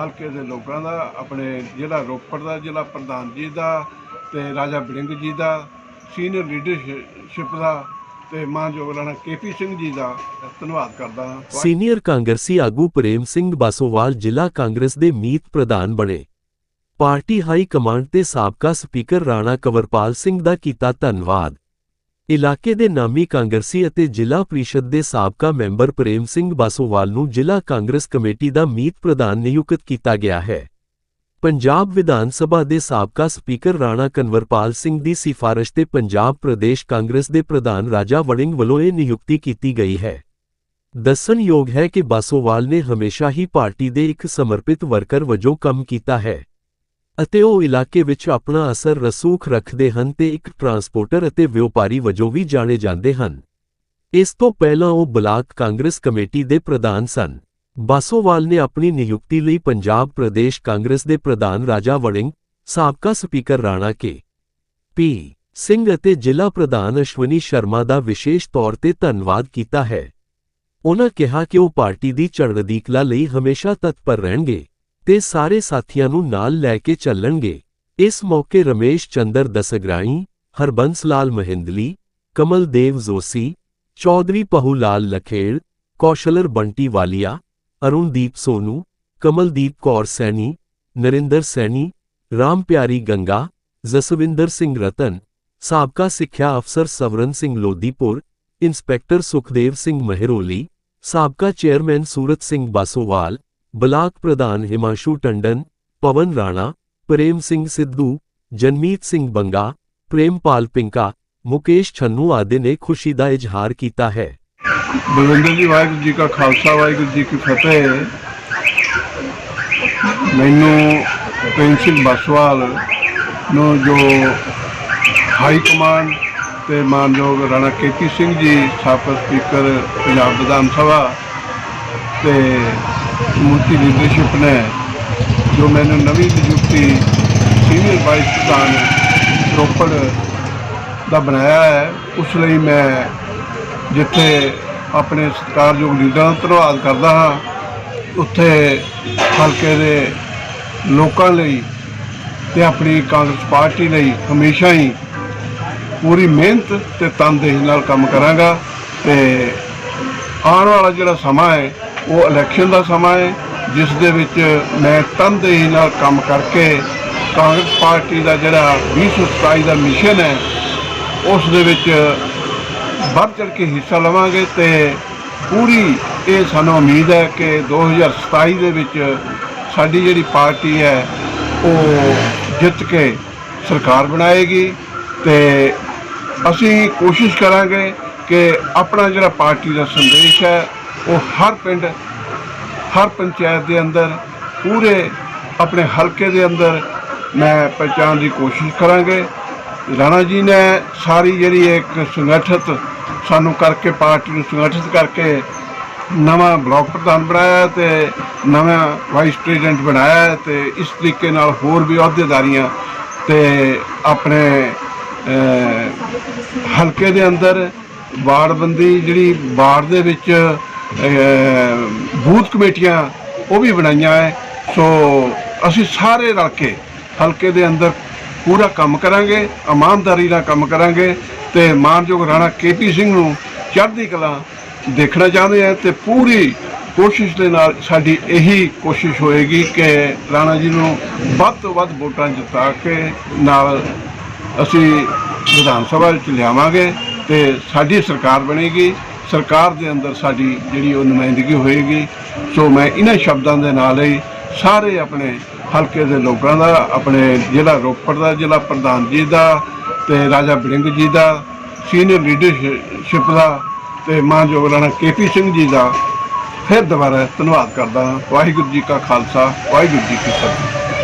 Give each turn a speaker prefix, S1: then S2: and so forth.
S1: ਹਲਕੇ ਦੇ ਲੋਕਾਂ ਦਾ, ਆਪਣੇ ਜ਼ਿਲ੍ਹਾ ਰੋਪੜ ਦਾ ਜ਼ਿਲ੍ਹਾ ਪ੍ਰਧਾਨ ਜੀ ਦਾ ਤੇ ਰਾਜਾ ਬੜਿੰਗ ਜੀ ਦਾ ਸੀਨੀਅਰ ਲੀਡਰਸ਼ਿਪ ਦਾ ਤੇ ਮਾਨਯੋਗ ਰਾਣਾ ਕੇਪੀ ਸਿੰਘ ਜੀ ਦਾ, ਧੰਨਵਾਦ ਕਰਦਾ ਹਾਂ।
S2: ਸੀਨੀਅਰ ਕਾਂਗਰਸੀ ਆਗੂ ਪ੍ਰੇਮ ਸਿੰਘ ਬਾਸੋਵਾਲ ਜ਼ਿਲ੍ਹਾ ਕਾਂਗਰਸ ਦੇ ਮੀਤ ਪ੍ਰਧਾਨ ਬਣੇ। ਪਾਰਟੀ ਹਾਈ ਕਮਾਂਡ ਤੇ ਸਾਬਕਾ ਸਪੀਕਰ ਰਾਣਾ ਕਵਰਪਾਲ ਸਿੰਘ ਦਾ ਕੀਤਾ ਧੰਨਵਾਦ। ਇਲਾਕੇ ਦੇ ਨਾਮੀ ਕਾਂਗਰਸੀ ਅਤੇ ਜ਼ਿਲ੍ਹਾ ਪ੍ਰੀਸ਼ਦ ਦੇ ਸਾਬਕਾ ਮੈਂਬਰ ਪ੍ਰੇਮ ਸਿੰਘ ਬਾਸੋਵਾਲ ਨੂੰ ਜ਼ਿਲ੍ਹਾ ਕਾਂਗਰਸ ਕਮੇਟੀ ਦਾ ਮੀਤ ਪ੍ਰਧਾਨ ਨਿਯੁਕਤ ਕੀਤਾ ਗਿਆ ਹੈ। ਪੰਜਾਬ ਵਿਧਾਨ ਸਭਾ ਦੇ ਸਾਬਕਾ ਸਪੀਕਰ ਰਾਣਾ ਕਨਵਰਪਾਲ ਸਿੰਘ ਦੀ ਸਿਫਾਰਿਸ਼ ਤੇ ਪੰਜਾਬ ਪ੍ਰਦੇਸ਼ ਕਾਂਗਰਸ ਦੇ ਪ੍ਰਧਾਨ ਰਾਜਾ ਵੜਿੰਗ ਵੱਲੋਂ ਇਹ ਨਿਯੁਕਤੀ ਕੀਤੀ ਗਈ ਹੈ। ਦੱਸਣਯੋਗ ਹੈ ਕਿ ਬਾਸੋਵਾਲ ਨੇ ਹਮੇਸ਼ਾ ਹੀ ਪਾਰਟੀ ਦੇ ਇੱਕ ਸਮਰਪਿਤ ਵਰਕਰ ਵਜੋਂ ਕੰਮ ਕੀਤਾ ਹੈ। ਅਤੇ ਉਹ ਇਲਾਕੇ ਵਿੱਚ ਆਪਣਾ ਅਸਰ ਰਸੂਖ ਰੱਖਦੇ ਹਨ ਤੇ ਇੱਕ ਟਰਾਂਸਪੋਰਟਰ ਅਤੇ ਵਪਾਰੀ ਵਜੋਂ ਵੀ ਜਾਣੇ ਜਾਂਦੇ ਹਨ। ਇਸ ਤੋਂ ਪਹਿਲਾਂ ਉਹ ਬਲਾਕ ਕਾਂਗਰਸ ਕਮੇਟੀ ਦੇ ਪ੍ਰਧਾਨ ਸਨ। ਬਾਸੋਵਾਲ ਨੇ ਆਪਣੀ ਨਿਯੁਕਤੀ ਲਈ ਪੰਜਾਬ ਪ੍ਰਦੇਸ਼ ਕਾਂਗਰਸ ਦੇ ਪ੍ਰਧਾਨ ਰਾਜਾ ਵੜਿੰਗ, ਸਾਬਕਾ speaker Rana K P Singh ਅਤੇ ਜ਼ਿਲ੍ਹਾ ਪ੍ਰਧਾਨ ਅਸ਼ਵਨੀ ਸ਼ਰਮਾ ਦਾ ਵਿਸ਼ੇਸ਼ ਤੌਰ ਤੇ ਧੰਨਵਾਦ ਕੀਤਾ ਹੈ। ਉਹਨਾਂ ਕਿਹਾ ਕਿ ਉਹ ਪਾਰਟੀ ਦੀ ਚੜ੍ਹਦੀ ਲਈ ਹਮੇਸ਼ਾ ਤਤਪਰ ਰਹਿਣਗੇ। ਤੇ ਸਾਰੇ ਸਾਥੀਆਂ ਨੂੰ ਨਾਲ ਲੈ ਕੇ ਚੱਲਣਗੇ ਇਸ ਮੌਕੇ ਰਮੇਸ਼ ਚੰਦਰ ਦਸਗਰਾਈ ਹਰਬੰਸ ਲਾਲ ਮਹਿੰਦਲੀ ਕਮਲਦੇਵ ਜ਼ੋਸੀ ਚੌਧਰੀ ਪਹੂ ਲਾਲ ਲਖੇੜ ਕੌਸ਼ਲਰ ਬੰਟੀ ਵਾਲੀਆ ਅਰੁਣਦੀਪ ਸੋਨੂ ਕਮਲਦੀਪ ਕੌਰ ਸੈਣੀ ਨਰਿੰਦਰ ਸੈਣੀ ਰਾਮ ਪਿਆਰੀ ਗੰਗਾ ਜਸਵਿੰਦਰ ਸਿੰਘ ਰਤਨ ਸਾਬਕਾ ਸਿੱਖਿਆ ਅਫਸਰ ਸਵਰਨ ਸਿੰਘ ਲੋਦੀਪੁਰ ਇੰਸਪੈਕਟਰ ਸੁਖਦੇਵ ਸਿੰਘ ਮਹਿਰੋਲੀ ਸਾਬਕਾ ਚੇਅਰਮੈਨ ਸੂਰਤ ਸਿੰਘ ਬਾਸੋਵਾਲ ਬਲਾਕ ਪ੍ਰਧਾਨ ਹਿਮਾਂਸ਼ੂ ਟੰਡਨ ਪਵਨ ਰਾਣਾ ਪ੍ਰੇਮ ਸਿੰਘ ਸਿੱਧੂ ਜਨਮੀਤ ਸਿੰਘ ਬੰਗਾ ਪ੍ਰੇਮਪਾਲ ਪਿੰਕਾ ਮੁਕੇਸ਼ ਛੰਨੂ ਆਦਿ ਨੇ ਖੁਸ਼ੀ ਦਾ ਇਜ਼ਹਾਰ ਕੀਤਾ ਹੈ
S1: ਬਲਵਿੰਦਰ ਜੀ ਵਾਹਿਗੁਰੂ ਜੀ ਕਾ ਖਾਲਸਾ ਵਾਹਿਗੁਰੂ ਜੀ ਕੀ ਫਤਿਹ ਮੈਨੂੰ ਪ੍ਰੇਮ ਸਿੰਘ ਬਸਵਾਲ ਨੂੰ ਜੋ ਹਾਈ ਕਮਾਂਡ ਤੇ ਮਾਨਯੋਗ ਰਾਣਾ ਕੇਪੀ ਸਿੰਘ ਜੀ ਸਾਬਕਾ ਸਪੀਕਰ ਪੰਜਾਬ ਵਿਧਾਨ ਸਭਾ ਤੇ ਸਮੁੱਚੀ ਲੀਡਰਸ਼ਿਪ ਨੇ, ਜੋ ਮੈਨੂੰ ਨਵੀਂ ਨਿਯੁਕਤੀ ਸੀਨੀਅਰ ਵਾਈਸ ਪ੍ਰਧਾਨ ਰੋਪੜ ਦਾ ਬਣਾਇਆ ਹੈ, ਉਸ ਲਈ ਮੈਂ ਜਿੱਥੇ ਆਪਣੇ ਸਤਿਕਾਰਯੋਗ ਲੀਡਰਾਂ ਦਾ ਧੰਨਵਾਦ ਕਰਦਾ ਹਾਂ, ਉੱਥੇ ਹਲਕੇ ਦੇ ਲੋਕਾਂ ਲਈ ਤੇ ਆਪਣੀ ਕਾਂਗਰਸ ਪਾਰਟੀ ਲਈ ਹਮੇਸ਼ਾ ਹੀ ਪੂਰੀ ਮਿਹਨਤ ਤੇ ਤਨਦੇਹੀ ਨਾਲ ਕੰਮ ਕਰਾਂਗਾ ਤੇ ਆਉਣ ਵਾਲਾ ਜਿਹੜਾ ਸਮਾਂ ਹੈ ਉਹ ਇਲੈਕਸ਼ਨ ਦਾ ਸਮਾਂ ਹੈ, ਜਿਸ ਦੇ ਵਿੱਚ ਮੈਂ ਤਨਦੇਹੀ ਨਾਲ ਕੰਮ ਕਰਕੇ ਕਾਂਗਰਸ ਪਾਰਟੀ ਦਾ ਜਿਹੜਾ 2027 ਦਾ ਮਿਸ਼ਨ ਹੈ, ਉਸ ਦੇ ਵਿੱਚ ਵੱਧ ਚੜ ਕੇ ਹਿੱਸਾ ਲਵਾਂਗੇ ਤੇ ਪੂਰੀ ਇਹ ਸਾਨੂੰ ਉਮੀਦ ਹੈ ਕਿ 2027 ਦੇ ਵਿੱਚ ਸਾਡੀ ਜਿਹੜੀ ਪਾਰਟੀ ਹੈ, ਉਹ ਜਿੱਤ ਕੇ ਸਰਕਾਰ ਬਣਾਏਗੀ ਤੇ ਅਸੀਂ ਕੋਸ਼ਿਸ਼ ਕਰਾਂਗੇ ਕਿ ਆਪਣਾ ਜਿਹੜਾ ਪਾਰਟੀ ਦਾ ਸੰਦੇਸ਼ ਹੈ ਉਹ ਹਰ ਪਿੰਡ, ਹਰ ਪੰਚਾਇਤ ਦੇ ਅੰਦਰ, ਪੂਰੇ ਆਪਣੇ ਹਲਕੇ ਦੇ ਅੰਦਰ ਮੈਂ ਪਹੁੰਚਾਉਣ ਦੀ ਕੋਸ਼ਿਸ਼ ਕਰਾਂਗੇ। ਰਾਣਾ ਜੀ ਨੇ ਸਾਰੀ ਜਿਹੜੀ ਇੱਕ ਸੰਗਠਿਤ ਸਾਨੂੰ ਕਰਕੇ, ਪਾਰਟੀ ਨੂੰ ਸੰਗਠਿਤ ਕਰਕੇ ਨਵਾਂ ਬਲਾਕ ਪ੍ਰਧਾਨ ਬਣਾਇਆ ਤੇ ਨਵਾਂ ਵਾਈਸ ਪ੍ਰੈਜ਼ੀਡੈਂਟ ਬਣਾਇਆ ਤੇ ਇਸ ਤਰੀਕੇ ਨਾਲ ਹੋਰ ਵੀ ਅਹੁਦੇਦਾਰੀਆਂ ਤੇ ਆਪਣੇ ਹਲਕੇ ਦੇ ਅੰਦਰ ਵਾਰਡਬੰਦੀ ਜਿਹੜੀ ਵਾਰਡ ਦੇ ਵਿੱਚ ਬੂਥ ਕਮੇਟੀਆਂ ਉਹ ਵੀ ਬਣਾਈਆਂ ਹੈ ਸੋ ਅਸੀਂ ਸਾਰੇ ਰਲ ਕੇ ਹਲਕੇ ਦੇ ਅੰਦਰ ਪੂਰਾ ਕੰਮ ਕਰਾਂਗੇ, ਇਮਾਨਦਾਰੀ ਨਾਲ ਕੰਮ ਕਰਾਂਗੇ ਤੇ ਮਾਨਯੋਗ ਰਾਣਾ ਕੇਪੀ ਸਿੰਘ ਨੂੰ ਚੜ੍ਹਦੀ ਕਲਾ ਦੇਖਣਾ ਚਾਹੁੰਦੇ ਆ ਤੇ ਪੂਰੀ ਕੋਸ਼ਿਸ਼ ਦੇ ਨਾਲ ਸਾਡੀ ਇਹੀ ਕੋਸ਼ਿਸ਼ ਹੋਏਗੀ ਕਿ ਰਾਣਾ ਜੀ ਨੂੰ ਵੱਧ ਤੋਂ ਵੱਧ ਵੋਟਾਂ ਜਿਤਾ ਕੇ ਨਾਲ ਅਸੀਂ ਵਿਧਾਨ ਸਭਾ ਵਿੱਚ ਲਿਆਵਾਂਗੇ ਤੇ ਸਾਡੀ ਸਰਕਾਰ ਬਣੇਗੀ। ਸਰਕਾਰ ਦੇ ਅੰਦਰ ਸਾਡੀ ਜਿਹੜੀ ਉਹ ਨੁਮਾਇੰਦਗੀ ਹੋਏਗੀ, ਸੋ ਮੈਂ ਇਹਨਾਂ ਸ਼ਬਦਾਂ ਦੇ ਨਾਲ ਹੀ ਸਾਰੇ ਆਪਣੇ ਹਲਕੇ ਦੇ ਲੋਕਾਂ ਦਾ, ਆਪਣੇ ਜ਼ਿਲ੍ਹਾ ਰੋਪੜ ਦਾ, ਜ਼ਿਲ੍ਹਾ ਪ੍ਰਧਾਨ ਜੀ ਦਾ ਤੇ ਰਾਜਾ ਬੜਿੰਗ ਜੀ ਦਾ, ਸੀਨੀਅਰ ਲੀਡਰਸ਼ਿਪ ਦਾ ਤੇ ਮਾਨਯੋਗ ਰਾਣਾ ਕੇਪੀ ਸਿੰਘ ਜੀ ਦਾ, ਫਿਰ ਦੁਬਾਰਾ ਧੰਨਵਾਦ ਕਰਦਾ ਹਾਂ। ਵਾਹਿਗੁਰੂ ਜੀ ਕਾ ਖਾਲਸਾ, ਵਾਹਿਗੁਰੂ ਜੀ ਕੀ ਫਤਿਹ।